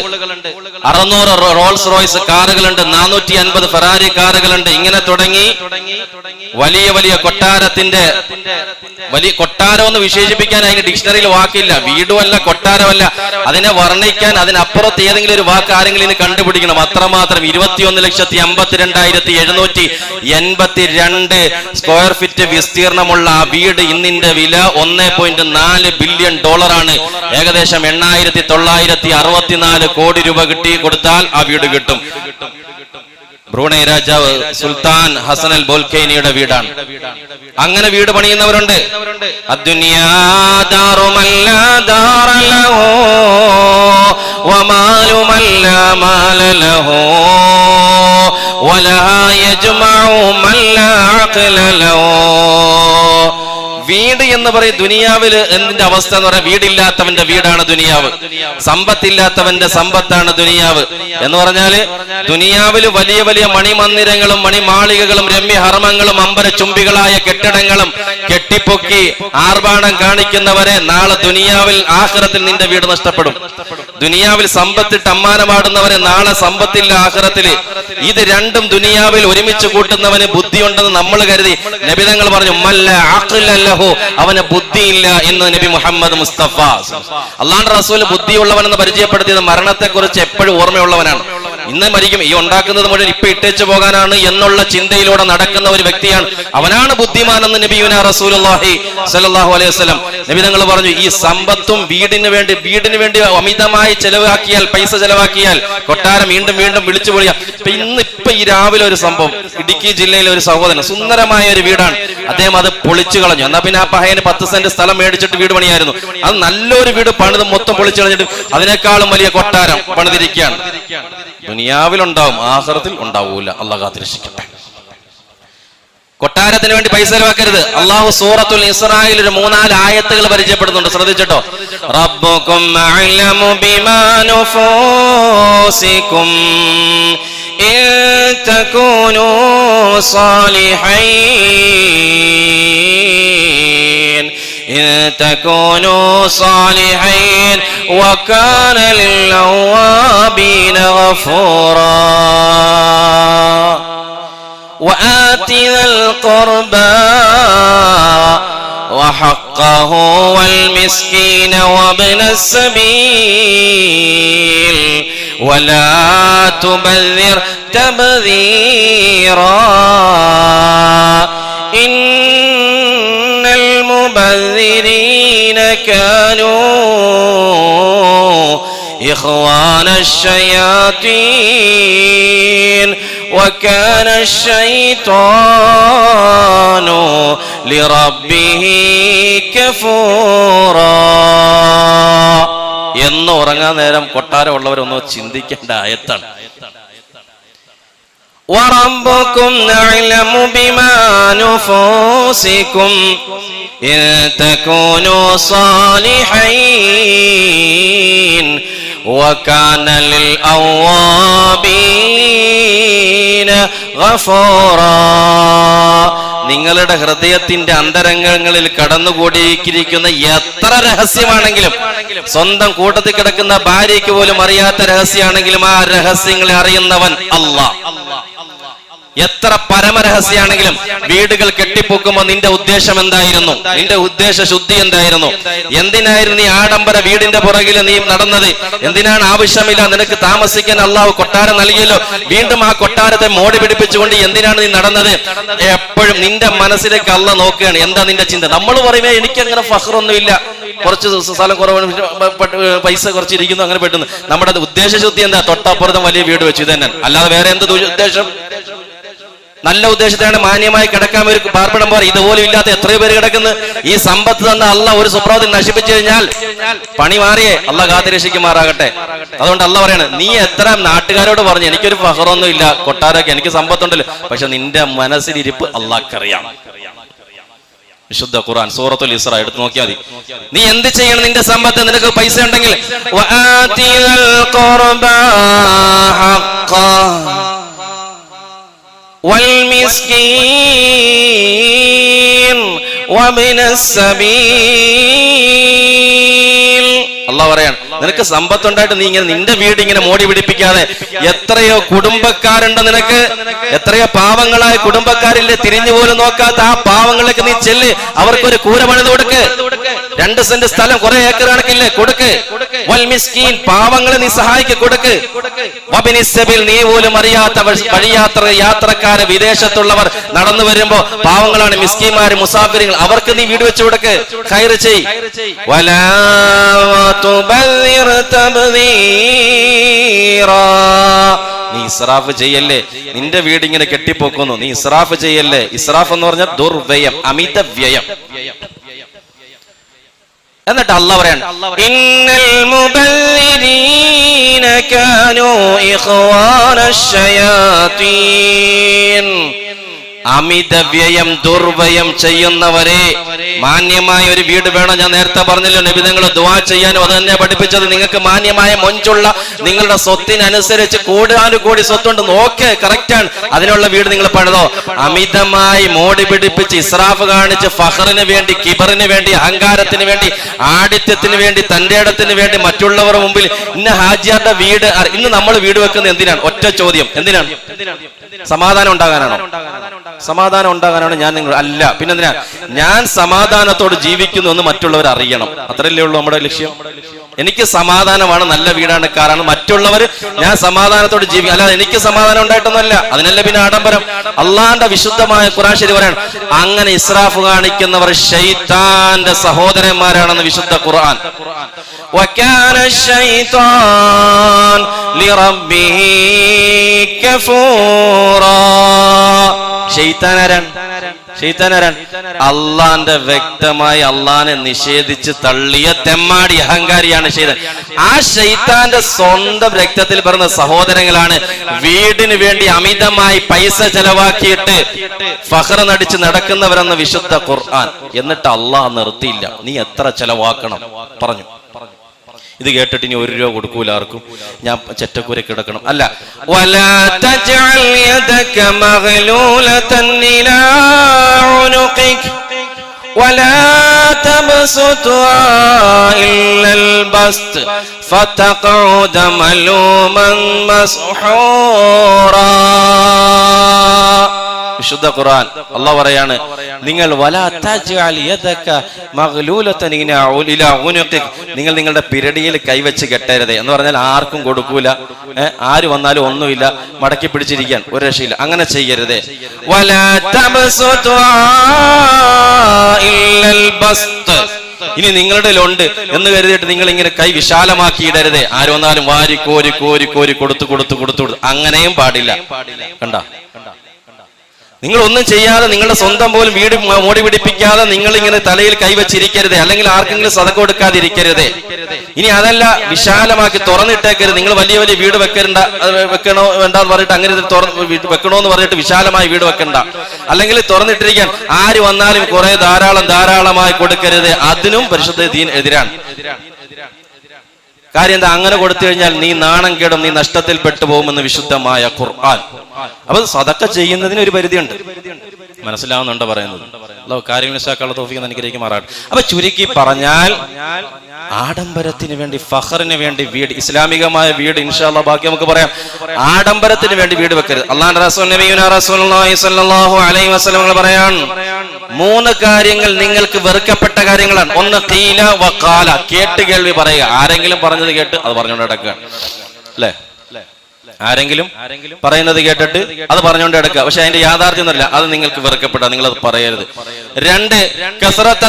അറുന്നൂറ് റോൾസ് റോയ്സ് കാറുകളുണ്ട്. നാനൂറ്റി അൻപത് ഫെറാരി കാറുകളുണ്ട്. ഇങ്ങനെ തുടങ്ങി വലിയ വലിയ കൊട്ടാരത്തിന്റെ വലിയ കൊട്ടാരം എന്ന് വിശേഷിപ്പിക്കാൻ അതിന് ഡിക്ഷണറിയിൽ വാക്കില്ല. വീടുമല്ല കൊട്ടാരമല്ല. അതിനെ വർണിക്കാൻ അതിനപ്പുറത്ത് ഏതെങ്കിലും ഒരു വാക്ക് ആരെങ്കിലും ഇനി കണ്ടുപിടിക്കണം. അത്രമാത്രം ഇരുപത്തിയൊന്ന് ലക്ഷത്തി അമ്പത്തിരണ്ടായിരത്തി എഴുന്നൂറ്റി എൺപത്തി രണ്ട് സ്ക്വയർ ഫീറ്റ് വിസ്തീർണമുള്ള ആ വീട് ഇന്നിന്റെ വില ഒന്ന് പോയിന്റ് നാല് ബില്യൺ ഡോളറാണ് ഏകദേശം എണ്ണായിരത്തി തൊള്ളായിരത്തി അറുപത്തിനാല് കോടി രൂപ കിട്ടി. കൊടുത്താൽ ആ വീട് കിട്ടും. ബ്രൂണൈ രാജാവ് സുൽത്താൻ ഹസനൽ ബോൽഖേനിയുടെ വീടാണ്. അങ്ങനെ വീട് പണിയുന്നവരുണ്ട്. മാല വീട് എന്ന് പറയും ദുനിയാവിൽ എന്തിന്റെ അവസ്ഥ എന്ന് പറയാം വീടില്ലാത്തവന്റെ വീടാണ് ദുനിയാവ്. സമ്പത്തില്ലാത്തവന്റെ സമ്പത്താണ് ദുനിയാവ്. എന്ന് പറഞ്ഞാൽ ദുനിയാവിൽ വലിയ വലിയ മണിമന്ദിരങ്ങളും മണിമാളികകളും രമ്യഹർമ്മങ്ങളും അമ്പര ചുംബികളായ കെട്ടിടങ്ങളും കെട്ടിപ്പൊക്കി ആർഭാടം കാണിക്കുന്നവരെ നാളെ ദുനിയാവിൽ ആഹ്റത്തിൽ നിന്റെ വീട് നഷ്ടപ്പെടും. ദുനിയാവിൽ സമ്പത്തിട്ട് അമ്മാനമാടുന്നവനെ നാളെ സമ്പത്തില്ല ആഹ്റത്തിൽ. ഇത് രണ്ടും ദുനിയാവിൽ ഒരുമിച്ച് കൂട്ടുന്നവന് ബുദ്ധിയുണ്ടെന്ന് നമ്മൾ കരുതി. നബിതങ്ങൾ പറഞ്ഞു മല്ല ആക്കില്ലല്ലോ അവന് ബുദ്ധിയില്ല എന്ന് നബി മുഹമ്മദ് മുസ്തഫ. അള്ളാണ്ട് റസൂൽ ബുദ്ധിയുള്ളവനെന്ന് പരിചയപ്പെടുത്തിയത് മരണത്തെക്കുറിച്ച് എപ്പോഴും ഓർമ്മയുള്ളവനാണ്. ഇന്ന് മരിക്കും. ഈ ഉണ്ടാക്കുന്നത് മുഴുവൻ ഇപ്പൊ ഇട്ടേച്ചു പോകാനാണ് എന്നുള്ള ചിന്തയിലൂടെ നടക്കുന്ന ഒരു വ്യക്തിയാണ്. അവനാണ് ബുദ്ധിമാൻ എന്ന് നബിയുന റസൂലുള്ളാഹി സ്വല്ലല്ലാഹു അലൈഹി വസല്ലം. നബി തങ്ങൾ പറഞ്ഞു ഈ സമ്പത്തും വീടിന് വേണ്ടി വീടിന് വേണ്ടി അമിതമായി ചെലവാക്കിയാൽ പൈസ ചെലവാക്കിയാൽ കൊട്ടാരം വീണ്ടും വീണ്ടും വിളിച്ചു പൊളിയാ. ഇപ്പൊ ഇന്ന് ഇപ്പൊ ഈ രാവിലെ ഒരു സംഭവം ഇടുക്കി ജില്ലയിലെ ഒരു സഹോദരൻ സുന്ദരമായ ഒരു വീടാണ്. അദ്ദേഹം അത് പൊളിച്ചു കളഞ്ഞു. എന്നാ പിന്നെ ആ പഹയന് പത്ത് സെന്റ് സ്ഥലം മേടിച്ചിട്ട് വീട് പണിയായിരുന്നു. അത് നല്ലൊരു വീട് പണിത് മൊത്തം പൊളിച്ചു കളഞ്ഞിട്ട് അതിനേക്കാളും വലിയ കൊട്ടാരം പണിതിരിക്കുകയാണ്. ദുനിയാവിലുണ്ടാവും ആഹ്റത്തിൽ ഉണ്ടാവൂല. അള്ളാഹ് അതിരക്ഷിക്കട്ടെ കൊട്ടാരത്തിന് വേണ്ടി പൈസ ചെലവാക്കരുത്. അള്ളാഹു സൂറത്തുൽ ഇസ്രായേൽ ഒരു മൂന്നാൽ ആയത്തുകൾ പരിചയപ്പെടുന്നുണ്ട്. ശ്രദ്ധിച്ചിട്ടോ? റബ്ബുക്കും ഇൻ സാലിഹൈൻ. إن تكونوا صالحين وكان للأوابين غفورا. وآت ذا القربى وحقه والمسكين وابن السبيل. ولا تبذر تبذيرا. إن المبذرين كانوا إخوان الشياطين وكان الشيطان لربه كفورا എന്ന് ഉറങ്ങാൻ നേരം കൊട്ടാരമുള്ളവരൊന്ന് ചിന്തിക്കേണ്ട ആയത്താണ് وربكم أعلم بما نفوسكم إن تكونوا صالحين وكان للأوابين غفورا നിങ്ങളുടെ ഹൃദയത്തിന്റെ അന്തരംഗങ്ങളിൽ കടന്നുകൂടിയിരിക്കുന്ന എത്ര രഹസ്യമാണെങ്കിലും സ്വന്തം കൂട്ടത്തിൽ കിടക്കുന്ന ഭാര്യയ്ക്ക് പോലും അറിയാത്ത രഹസ്യമാണെങ്കിലും ആ രഹസ്യങ്ങളെ അറിയുന്നവൻ അള്ളാഹ് എത്ര പരമരഹസ്യാണെങ്കിലും വീടുകൾ കെട്ടിപ്പൊക്കുമ്പോ നിന്റെ ഉദ്ദേശം എന്തായിരുന്നു? നിന്റെ ഉദ്ദേശ ശുദ്ധി എന്തായിരുന്നു? എന്തിനായിരുന്നു നീ ആഡംബര വീടിന്റെ പുറകിൽ നീ നടന്നത്? എന്തിനാണ് ആവശ്യമില്ല നിനക്ക് താമസിക്കാൻ അള്ളാഹു കൊട്ടാരം നൽകിയല്ലോ? വീണ്ടും ആ കൊട്ടാരത്തെ മോടി പിടിപ്പിച്ചുകൊണ്ട് എന്തിനാണ് നീ നടന്നത്? എപ്പോഴും നിന്റെ മനസ്സിലേക്ക് അല്ല നോക്കുകയാണ്. എന്താ നിന്റെ ചിന്ത? നമ്മൾ പറയുമേ എനിക്ക് അങ്ങനെ ഫഹ്റൊന്നുമില്ല കുറച്ച് സ്ഥലം കുറവ് പൈസ കുറച്ച് ഇരിക്കുന്നു അങ്ങനെ പെട്ടെന്ന്. നമ്മുടെ ഉദ്ദേശ ശുദ്ധി എന്താ? തൊട്ടപ്പുറത്തും വലിയ വീട് വെച്ചു തന്നെ അല്ലാതെ വേറെ എന്ത് ഉദ്ദേശം? നല്ല ഉദ്ദേശത്തിലാണ് മാന്യമായി കിടക്കാൻ ഒരു പാർപ്പിടം പോലെ ഇതുപോലും ഇല്ലാത്ത എത്രയോ പേര് കിടക്കുന്നു. ഈ സമ്പത്ത് തന്ന അല്ല ഒരു സുപ്രഭാതം നശിപ്പിച്ചു കഴിഞ്ഞാൽ പണി മാറിയേ അല്ല കാത്തിരക്ഷിക്കുമാറാകട്ടെ. അതുകൊണ്ട് അല്ല പറയണേ നീ എത്ര നാട്ടുകാരോട് പറഞ്ഞു എനിക്കൊരു ഫഹറൊന്നും ഇല്ല കൊട്ടാരൊക്കെ എനിക്ക് സമ്പത്തുണ്ടല്ലോ പക്ഷെ നിന്റെ മനസ്സിലിരിപ്പ് അള്ളാഹ്ക്കറിയാം വിശുദ്ധ ഖുർആൻ സൂറത്തുൽ ഇസ്ര എടുത്ത് നോക്കിയാൽ മതി. നീ എന്ത് ചെയ്യണം നിന്റെ സമ്പത്ത്? നിനക്ക് പൈസ ഉണ്ടെങ്കിൽ والمسكين وابن السبيل അള്ളാഹ് പറയാൻ നിനക്ക് സമ്പത്തുണ്ടായിട്ട് നീ ഇങ്ങനെ നിന്റെ വീട് ഇങ്ങനെ മോടി പിടിപ്പിക്കാതെ എത്രയോ കുടുംബക്കാരുണ്ട് നിനക്ക് എത്രയോ പാവങ്ങളായ കുടുംബക്കാരില്ലേ തിരിഞ്ഞു പോലും നോക്കാത്ത ആ പാവങ്ങളിലേക്ക് നീ ചെല്ല് അവർക്കൊരു കൂര പണിത് കൊടുക്ക് രണ്ട് സെന്റ് സ്ഥലം കുറെ ഏക്കർ കണക്കില്ലേ? കൊടുക്ക്. വൽ മിസ്കീൻ പാവങ്ങളെ നീ സഹായിക്ക് കൊടുക്ക്. നീ പോലും അറിയാത്ത വഴി- വഴിയാത്ര യാത്രക്കാര് വിദേശത്തുള്ളവർ നടന്നു വരുമ്പോ പാവങ്ങളാണ് മിസ്കീമാര് മുസാഫിരികൾ അവർക്ക് നീ വീട് വെച്ചു കൊടുക്ക്. കയറ് ചെയ്. നീ ഇസ്രാഫ് ചെയ്യല്ലേ? നിന്റെ വീട് ഇങ്ങനെ കെട്ടിപ്പോക്കുന്നു. നീ ഇസ്രാഫ് ചെയ്യല്ലേ? ഇസ്രാഫ് എന്ന് പറഞ്ഞാൽ ദുർവ്യയം അമിത വ്യയം എന്നിട്ട് അല്ല പറയാണ് ഇന്നൽ മുബല്ലിരീന കാനൂ ഇഖ്വാന ശയാത്തീൻ അമിത വ്യയം ദുർവ്യയം ചെയ്യുന്നവരെ മാന്യമായ ഒരു വീട് വേണം. ഞാൻ നേരത്തെ പറഞ്ഞില്ല നബി നിങ്ങൾ ദുവാ ചെയ്യാനും അത് തന്നെ പഠിപ്പിച്ചത്. നിങ്ങൾക്ക് മാന്യമായ മൊഞ്ചുള്ള നിങ്ങളുടെ സ്വത്തിനനുസരിച്ച് കൂടാനുകൂടി സ്വത്തുണ്ട്. നോക്കേ കറക്റ്റാണ് അതിനുള്ള വീട് നിങ്ങൾ പണിതോ? അമിതമായി മോടി പിടിപ്പിച്ച് ഇസ്രാഫ് കാണിച്ച് ഫഹറിന് വേണ്ടി കിബറിന് വേണ്ടി അഹങ്കാരത്തിന് വേണ്ടി ആഡിത്യത്തിന് വേണ്ടി തന്റെ ഇടത്തിന് വേണ്ടി മറ്റുള്ളവരുടെ മുമ്പിൽ ഇന്ന ഹാജിയാരുടെ വീട് ഇന്ന് നമ്മൾ വീട് വെക്കുന്നത് എന്തിനാണ്? ഒറ്റ ചോദ്യം. എന്തിനാണ്? സമാധാനം ഉണ്ടാകാനാണോ? സമാധാനം ഉണ്ടാകാനാണ് ഞാൻ നിങ്ങൾ അല്ല. പിന്നെന്തിനാ? ഞാൻ സമാധാനത്തോട് ജീവിക്കുന്നു എന്ന് മറ്റുള്ളവർ അറിയണം അത്രയല്ലേ ഉള്ളൂ നമ്മുടെ ലക്ഷ്യം? എനിക്ക് സമാധാനമാണ് നല്ല വീടാണ് കാറാണ്. മറ്റുള്ളവർ ഞാൻ സമാധാനത്തോട് ജീവിക്കും. അല്ലാതെ എനിക്ക് സമാധാനം ഉണ്ടായിട്ടൊന്നുമല്ല. അതിനല്ല പിന്നെ ആഡംബരം. അള്ളാന്റെ വിശുദ്ധമായ ഖുറാൻ പറയാണ്. അങ്ങനെ ഇസ്രാഫ് കാണിക്കുന്നവർ ഷെയ്ത്താന്റെ സഹോദരന്മാരാണെന്ന് വിശുദ്ധ ഖുർആൻ. ഷെയ്ത്താൻ ആരാണ്? ഷെയ്ത്താനാരാണ് അള്ളാന്റെ വ്യക്തമായി അള്ളാനെ നിഷേധിച്ച് തള്ളിയ തെമ്മാടി അഹങ്കാരിയാണ് ഷെയ്താൻ ആ ഷെയ്ത്താന്റെ സ്വന്തം രക്തത്തിൽ പറഞ്ഞ സഹോദരങ്ങളാണ് വീടിന് വേണ്ടി അമിതമായി പൈസ ചെലവാക്കിയിട്ട് ഫഹർ നടിച്ച് നടക്കുന്നവരെന്ന വിശുദ്ധ ഖുർആൻ. എന്നിട്ട് അള്ളാഹ് നിർത്തിയില്ല. നീ എത്ര ചെലവാക്കണം? പറഞ്ഞു. ഇത് കേട്ടിട്ട് ഇനി ഒരു രൂപ കൊടുക്കൂല ആർക്കും. ഞാൻ ചെറ്റക്കൂര കിടക്കണം. അല്ല. വലാ ولا تبسطها إلا البسط فتقعد ملوما مسحورا വിശുദ്ധ ഖുർആൻ അള്ളാഹ് പറയാണ് നിങ്ങൾ വലാ തജ്അൽ യദക മഗ്ലൂലതൻ ഇലാ ഉ- ഇലാ ഉനുഖിക്. നിങ്ങൾ നിങ്ങളുടെ പിരടിയിൽ കൈവച്ച് കെട്ടരുത് എന്ന് പറഞ്ഞാൽ ആർക്കും കൊടുക്കൂല ഏ, ആര് വന്നാലും ഒന്നുമില്ല മടക്കി പിടിച്ചിരിക്കാൻ ഒരു രക്ഷയില്ല അങ്ങനെ ചെയ്യരുത് വലാ തബ്സുതുഹാ ഇല്ലൽ ഇനി നിങ്ങളുടെ ഉണ്ട് എന്ന് കരുതിയിട്ട് നിങ്ങൾ ഇങ്ങനെ കൈ വിശാലമാക്കി ഇടരുത്. ആര് വന്നാലും വാരി കോരി കോരി കോരി കൊടുത്തു കൊടുത്തു കൊടുത്തു. അങ്ങനെയും പാടില്ല. കണ്ട? നിങ്ങൾ ഒന്നും ചെയ്യാതെ നിങ്ങളുടെ സ്വന്തം പോലും വീട് മോടി പിടിപ്പിക്കാതെ നിങ്ങൾ ഇങ്ങനെ തലയിൽ കൈവച്ചിരിക്കരുത് അല്ലെങ്കിൽ ആർക്കെങ്കിലും സതക്ക കൊടുക്കാതിരിക്കരുത്. ഇനി അതല്ല വിശാലമാക്കി തുറന്നിട്ടേക്കരുത്. നിങ്ങൾ വലിയ വലിയ വീട് വെക്കണ്ട വെക്കണോ വേണ്ട എന്ന് പറഞ്ഞിട്ട് അങ്ങനെ വെക്കണോ എന്ന് പറഞ്ഞിട്ട് വിശാലമായി വീട് വെക്കണ്ട. അല്ലെങ്കിൽ തുറന്നിട്ടിരിക്കാൻ ആര് വന്നാലും കുറെ ധാരാളം ധാരാളമായി കൊടുക്കരുത്. അതിനും പരിശുദ്ധ ദീൻ എതിരാണ്. കാര്യം എന്താ? അങ്ങനെ കൊടുത്തു കഴിഞ്ഞാൽ നീ നാണം കേടും നീ നഷ്ടത്തിൽ പെട്ടുപോകുമെന്ന് വിശുദ്ധമായ ഖുർആൻ. അപ്പൊ സതക്ക ചെയ്യുന്നതിന് ഒരു പരിധിയുണ്ട്. മനസ്സിലാവുന്നുണ്ടോ പറയുന്നത്. അല്ലോ കാര്യം മനസ്സിലാക്കാനുള്ള തോഫിക്ക് അനുഗ്രഹിക്കും മാറാട്ടെ. അപ്പൊ ചുരുക്കി പറഞ്ഞാൽ ആഡംബരത്തിന് വേണ്ടി ഫഹറിന് വേണ്ടി വീട് ഇസ്ലാമികമായ വീട് ഇൻഷാല്ല ബാക്കി നമുക്ക് പറയാം. ആഡംബരത്തിന് വേണ്ടി വീട് വെക്കരുത്. അള്ളാഹ് റസൂൽ പറയാൻ മൂന്ന് കാര്യങ്ങൾ നിങ്ങൾക്ക് വെറുക്കപ്പെട്ട കാര്യങ്ങളാണ്. ഒന്ന് കീല വക്കാല കേട്ട് കേൾവി പറയുക. ആരെങ്കിലും പറഞ്ഞത് കേട്ട് അത് പറഞ്ഞുകൊണ്ട് നടക്കുക. അല്ലേ? ആരെങ്കിലും പറയുന്നത് കേട്ടിട്ട് അത് പറഞ്ഞുകൊണ്ട് എടുക്കുക. പക്ഷെ അതിന്റെ യാഥാർത്ഥ്യം ഒന്നുമില്ല അത് നിങ്ങൾക്ക് വെറുക്കപ്പെടാം. നിങ്ങൾ അത് പറയരുത്. രണ്ട് കസറത്ത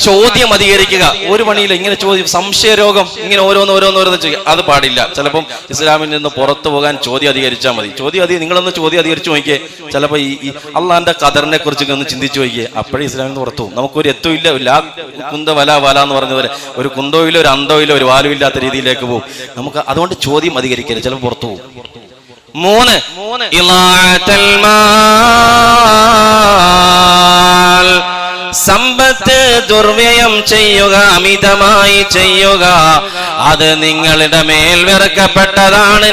ചോദ്യം അധികരിക്കുക. ഒരു പണിയില്ല. ഇങ്ങനെ ചോദ്യം സംശയരോഗം ഇങ്ങനെ ഓരോന്ന് ഓരോന്ന് ഓരോന്ന് ചെയ്യുക. അത് പാടില്ല. ചിലപ്പം ഇസ്ലാമിൽ നിന്ന് പുറത്തു പോകാൻ ചോദ്യം അധികരിച്ചാൽ മതി. ചോദ്യം അധികം നിങ്ങളൊന്ന് ചോദ്യം അധികരിച്ചു നോക്കിയേ. ചിലപ്പോൾ ഈ അള്ളാന്റെ കദറിനെ കുറിച്ചൊക്കെ ഒന്ന് ചിന്തിച്ചു നോക്കിയേ. അപ്പോഴേ ഇസ്ലാമിൽ നിന്ന് പുറത്തു നമുക്കൊരു എത്തും ഇല്ല. ഇല്ല. കുന്ത വല വല എന്ന് പറഞ്ഞ പോലെ. ഒരു കുന്തോ ഇല്ല ഒരു അന്തോ ഇല്ല ഒരു വാലും ഇല്ലാത്ത രീതിയിലേക്ക് പോകും. നമുക്ക് അതുകൊണ്ട് ചോദ്യം അധികരിക്കരുത്. ചിലപ്പോൾ പുറത്തു പോകും. മൂന്ന്. സമ്പത്ത് ദുർവ്യയം ചെയ്യുക അമിതമായി ചെയ്യുക. അത് നിങ്ങളുടെ മേൽ വെറുക്കപ്പെട്ടതാണ്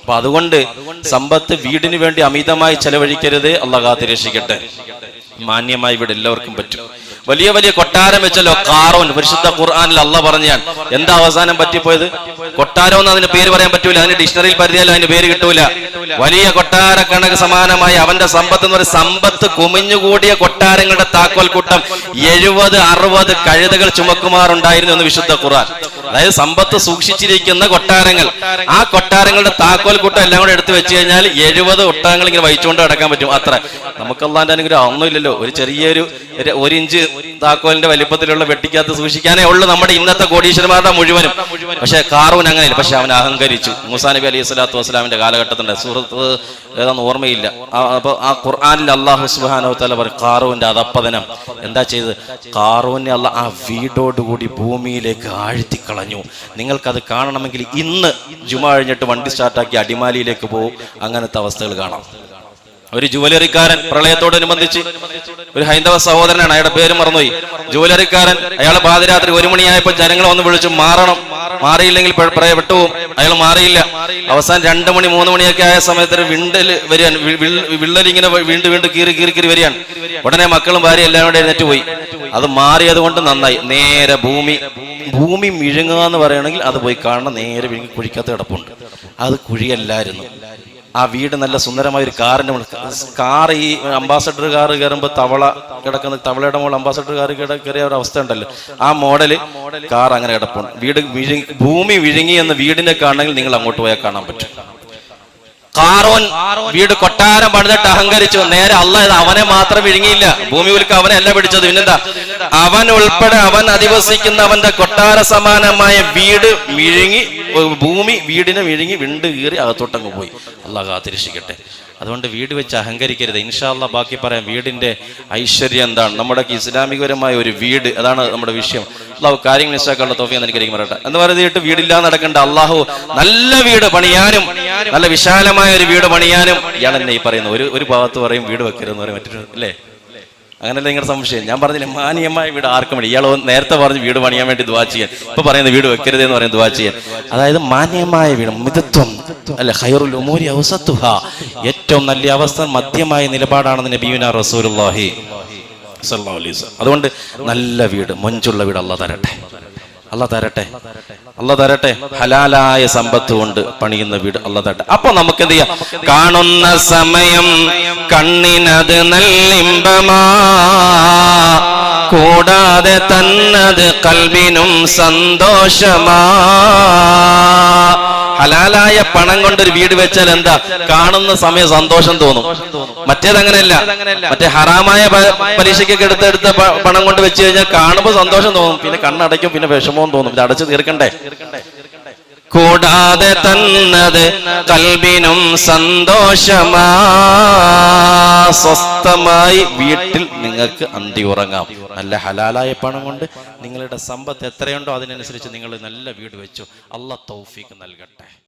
അപ്പൊ അതുകൊണ്ട് സമ്പത്ത് വീടിന് വേണ്ടി അമിതമായി ചെലവഴിക്കരുത്. അള്ളാഹ് രക്ഷിക്കട്ടെ. മാന്യമായി ഇവിടെ എല്ലാവർക്കും പറ്റും. വലിയ വലിയ കൊട്ടാരം വെച്ചല്ലോ കാറോൻ പരിശുദ്ധ ഖുർആാനിൽ അല്ല പറഞ്ഞാൽ എന്താ അവസാനം പറ്റിപ്പോയത്? കൊട്ടാരം എന്ന് പേര് പറയാൻ പറ്റൂല. അതിന് ഡിക്ഷണറിയിൽ പരിധിയാലും അതിന് പേര് കിട്ടൂല. വലിയ കൊട്ടാര കണക്ക് സമാനമായി അവന്റെ സമ്പത്ത് എന്ന് പറയുന്ന സമ്പത്ത് കുമിഞ്ഞുകൂടിയ കൊട്ടാരങ്ങളുടെ താക്കോൽ കൂട്ടം എഴുപത് അറുപത് കഴുതകൾ ചുമക്കുമാറുണ്ടായിരുന്നു എന്ന് വിശുദ്ധ ഖുർആൻ. അതായത് സമ്പത്ത് സൂക്ഷിച്ചിരിക്കുന്ന കൊട്ടാരങ്ങൾ. ആ കൊട്ടാരങ്ങളുടെ താക്കോൽ കൂട്ടം എല്ലാം കൂടെ എടുത്തു വെച്ച് കഴിഞ്ഞാൽ എഴുപത് ഒട്ടകങ്ങൾ ഇങ്ങനെ വഹിച്ചുകൊണ്ട് നടക്കാൻ പറ്റും. അത്ര. നമുക്ക് അള്ളാന്റെ അനുഗ്രഹം ഒന്നുമില്ലല്ലോ ഒരു ചെറിയൊരു ഒരു ഇഞ്ച് താക്കോലിന്റെ വലിപ്പത്തിലുള്ള വെട്ടിക്കകത്ത് സൂക്ഷിക്കാനേ ഉള്ളൂ നമ്മുടെ ഇന്നത്തെ കോടീശ്വരന്മാരുടെ മുഴുവനും. പക്ഷെ കാറൂൻ അങ്ങനെയില്ല. പക്ഷെ അവൻ അഹങ്കരിച്ചു. മൂസാ നബി അലൈഹി സ്വലാത്തു വസ്സലാമിന്റെ കാലഘട്ടത്തിന്റെ സുഹൃത്ത് ഏതാന്ന് ഓർമ്മയില്ല. അപ്പൊ ആ ഖുർആാനിൽ അള്ളാഹു സുബാനോ പറയും കാറൂന്റെ അതപ്പതനം. എന്താ ചെയ്ത് കാറൂനെ അല്ല ആ വീടോടുകൂടി ഭൂമിയിലേക്ക് ആഴ്ത്തിക്കളഞ്ഞു. നിങ്ങൾക്കത് കാണണമെങ്കിൽ ഇന്ന് ജുമ കഴിഞ്ഞിട്ട് വണ്ടി സ്റ്റാർട്ടാക്കി അടിമാലിയിലേക്ക് പോകും അങ്ങനത്തെ അവസ്ഥകൾ കാണാം. ഒരു ജുവലറിക്കാരൻ പ്രളയത്തോടനുബന്ധിച്ച് ഒരു ഹൈന്ദവ സഹോദരനാണ്. അയാളുടെ പേര് മറന്നുപോയി. ജുവലറിക്കാരൻ അയാൾ പാതിരാത്രി ഒരു മണിയായപ്പോൾ ജനങ്ങളെ വന്ന് വിളിച്ചു മാറണം. മാറിയില്ലെങ്കിൽ വിട്ടുപോകും. അയാൾ മാറിയില്ല. അവസാനം രണ്ട് മണി മൂന്ന് മണിയൊക്കെ ആയ സമയത്ത് വിണ്ടൽ വരികയാണ്. വിള്ളലിങ്ങനെ വീണ്ടും വീണ്ടും കീറി കീറി കീറി വരികയാണ്. ഉടനെ മക്കളും ഭാര്യ എല്ലാം കൂടെ എഴുന്നേറ്റ് പോയി. അത് മാറിയത് കൊണ്ട് നന്നായി. നേരെ ഭൂമി ഭൂമി മിഴുങ്ങുക എന്ന് പറയുകയാണെങ്കിൽ അത് പോയി കാണണം. നേരെ വിഴുങ്ങി കുഴിക്കകത്ത് കിടപ്പുണ്ട്. അത് കുഴിയല്ലായിരുന്നു. ആ വീട് നല്ല സുന്ദരമായ ഒരു കാറിന്റെ കാർ ഈ അംബാസഡർ കാർ കയറുമ്പോൾ തവള കിടക്കുന്ന തവളയുടെ മുകളിൽ അംബാസഡർ കാർ കയറിയ ഒരു അവസ്ഥ ഉണ്ടല്ലോ. ആ മോഡൽ കാർ അങ്ങനെ കിടപ്പുണ്ട്. വീട് വിഴുങ്ങി ഭൂമി വിഴുങ്ങി എന്ന വീടിനെ കാണണമെങ്കിൽ നിങ്ങൾ അങ്ങോട്ട് പോയാൽ കാണാൻ പറ്റും. കാറോൻ വീട് കൊട്ടാരം പണിതിട്ട് അഹങ്കരിച്ചു. നേരെ അല്ല ഇത് അവനെ മാത്രം വിഴുങ്ങിയില്ല. ഭൂമി ഉൽക്ക അവനെ അല്ല പിടിച്ചത്. പിന്നെന്താ? അവൻ ഉൾപ്പെടെ അവൻ അധിവസിക്കുന്ന അവന്റെ കൊട്ടാര സമാനമായ വീട് വിഴുങ്ങി ഭൂമി വീടിനെ വിഴുങ്ങി വിണ്ട് കീറി അകത്തോട്ടങ്ങ് പോയി. അല്ല കാത്തിരക്ഷിക്കട്ടെ. അതുകൊണ്ട് വീട് വെച്ച് അഹങ്കരിക്കരുത്. ഇൻഷാല്ല ബാക്കി പറയാം വീടിന്റെ ഐശ്വര്യം എന്താണ്? നമ്മുടെ ഇസ്ലാമികപരമായ ഒരു വീട് അതാണ് നമ്മുടെ വിഷയം. അള്ളാഹു കാര്യങ്ങൾ തോഫി തോഫിയെന്ന് എനിക്ക് പറയട്ടെ എന്ന് പറഞ്ഞിട്ട് വീടില്ലാതെ നടക്കേണ്ട അള്ളാഹു നല്ല വീട് പണിയാനും നല്ല വിശാലമായ ഒരു വീട് പണിയാനും ഇയാൾ എന്നെ ഈ പറയുന്നു. ഒരു ഒരു ഭാഗത്ത് പറയും വീട് വെക്കരുതെന്ന് പറയും മറ്റൊരു അല്ലേ? അങ്ങനല്ല നിങ്ങളുടെ സംശയം? ഞാൻ പറഞ്ഞില്ല മാനിയമായ വീട് ആർക്കും വേണ്ടി. ഇയാൾ നേരത്തെ പറഞ്ഞ് വീട് പണിയാൻ വേണ്ടി ദുവാ ചെയ്യാൻ. ഇപ്പൊ പറയുന്നത് വീട് വെക്കരുത് എന്ന് പറയുന്നത് ദുവാ ചെയ്യാൻ. അതായത് മാന്യമായ വീട് മിതത്വം അല്ലെ ഹൈറുൽ ഉമൂരി ഔസത്തുഹ. ഏറ്റവും നല്ല അവസ്ഥ മധ്യമായ നിലപാടാണെന്ന് നബീന റസൂലുള്ളാഹി. അതുകൊണ്ട് നല്ല വീട് മൊഞ്ചുള്ള വീട് അല്ല തരട്ടെ. അല്ല തരട്ടെ. അല്ല തരട്ടെ. ഹലാലായ സമ്പത്ത് കൊണ്ട് പണിയുന്ന വീട് അല്ല തരട്ടെ. അപ്പൊ നമുക്ക് എന്ത് ചെയ്യാം കാണുന്ന സമയം കണ്ണിനത് നല്ലിമ്പമാ. കൂടാതെ തന്നത് കൽവിനും സന്തോഷമാ. ഹലാലായ പണം കൊണ്ട് ഒരു വീട് വെച്ചാൽ എന്താ? കാണുന്ന സമയം സന്തോഷം തോന്നും. മറ്റേത് അങ്ങനെയല്ല മറ്റേ ഹറാമായ പരീക്ഷയ്ക്കൊക്കെ എടുത്തെടുത്ത പണം കൊണ്ട് വെച്ച് കഴിഞ്ഞാൽ കാണുമ്പോൾ സന്തോഷം തോന്നും. പിന്നെ കണ്ണടയ്ക്കും പിന്നെ വിഷമവും തോന്നും. ഇത് അടച്ചു തീർക്കണ്ടേ? കൂടാതെ തന്നത് കൽബിനും സന്തോഷമാ സ്വസ്ഥമായി വീട്ടിൽ നിങ്ങൾക്ക് അന്തി ഉറങ്ങാം. നല്ല ഹലാലായ പണം കൊണ്ട് നിങ്ങളുടെ സമ്പത്ത് എത്രയുണ്ടോ അതിനനുസരിച്ച് നിങ്ങൾ നല്ല വീട് വെച്ചു. അല്ല തൗഫീക്ക് നൽകട്ടെ.